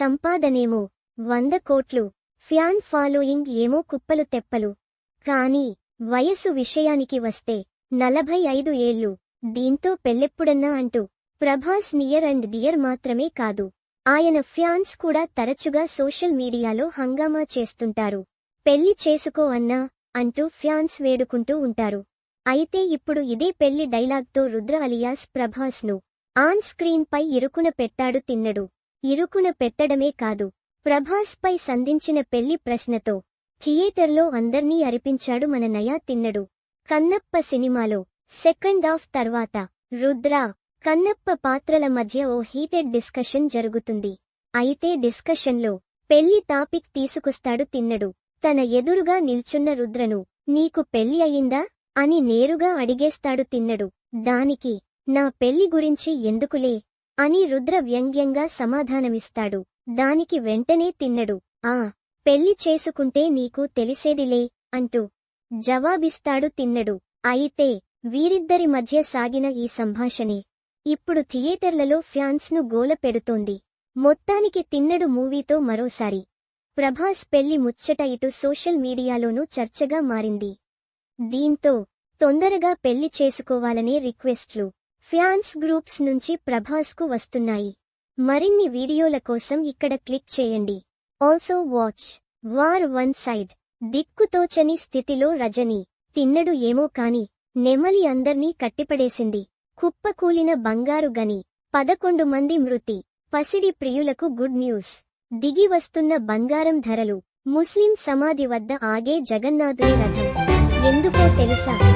సంపాదనేమో. వంద కోట్లు. Fan following ఏమో కుప్పలు తెప్పలు. కానీ వయసు విషయానికి వస్తే నలభై ఐదు ఏళ్ళు. దీంతో పెళ్ళెప్పుడన్నా అంటూ ప్రభాస్ నియర్ అండ్ డియర్ మాత్రమే కాదు. ఆయన ఫ్యాన్స్ కూడా తరచుగా సోషల్ మీడియాలో హంగామా చేస్తుంటారు. పెళ్ళి చేసుకో అన్నా అంటూ ఫ్యాన్స్ వేడుకుంటూ ఉంటారు. అయితే ఇప్పుడు ఇదే పెళ్ళి డైలాగ్తో రుద్ర అలియాస్ ప్రభాస్ను ఆన్ స్క్రీన్ పై ఇరుకున పెట్టాడు తిన్నడు. ఇరుకున పెట్టడమే కాదు. ప్రభాస్ పై సంధించిన పెళ్ళి ప్రశ్నతో థియేటర్లో అందర్నీ అరిపించాడు మన నయా తిన్నడు. కన్నప్ప సినిమాలో సెకండ్ హాఫ్ తర్వాత రుద్ర కన్నప్ప పాత్రల మధ్య ఓ హీటెడ్ డిస్కషన్ జరుగుతుంది. అయితే డిస్కషన్లో పెళ్ళి టాపిక్ తీసుకొస్తాడు తిన్నడు. తన ఎదురుగా నిల్చున్న రుద్రను నీకు పెళ్ళి అయిందా? అని నేరుగా అడిగేస్తాడు తిన్నడు. దానికి నా పెళ్ళి గురించి ఎందుకులే? అని రుద్ర వ్యంగ్యంగా సమాధానమిస్తాడు. దానికి వెంటనే తిన్నడు. ఆ పెళ్ళి చేసుకుంటే నీకు తెలిసేదిలే అంటూ జవాబిస్తాడు తిన్నడు. అయితే వీరిద్దరి మధ్య సాగిన ఈ సంభాషణే. ఇప్పుడు థియేటర్లలో ఫ్యాన్స్ను గోల పెడుతోంది. మొత్తానికి తిన్నడు మూవీతో మరోసారి. ప్రభాస్ పెళ్ళి ముచ్చట ఇటు సోషల్ మీడియాలోనూ చర్చగా మారింది. దీంతో తొందరగా పెళ్ళి చేసుకోవాలనే రిక్వెస్ట్లు. ఫ్యాన్స్ గ్రూప్స్ నుంచి ప్రభాస్కు వస్తున్నాయి. మరిన్ని వీడియోల కోసం ఇక్కడ క్లిక్ చేయండి. Also watch war one side దిక్కుతోచని స్థితిలో రజని. తిన్నడు ఏమో కాని నెమలి అందర్నీ కట్టిపడేసింది. కుప్పకూలిన బంగారు గని పదకొండు మంది మృతి. పసిడి ప్రియులకు గుడ్ న్యూస్. దిగి వస్తున్న బంగారం ధరలు. ముస్లిం సమాధి వద్ద ఆగే జగన్నాథుని రథం. ఎందుకో తెలుసా?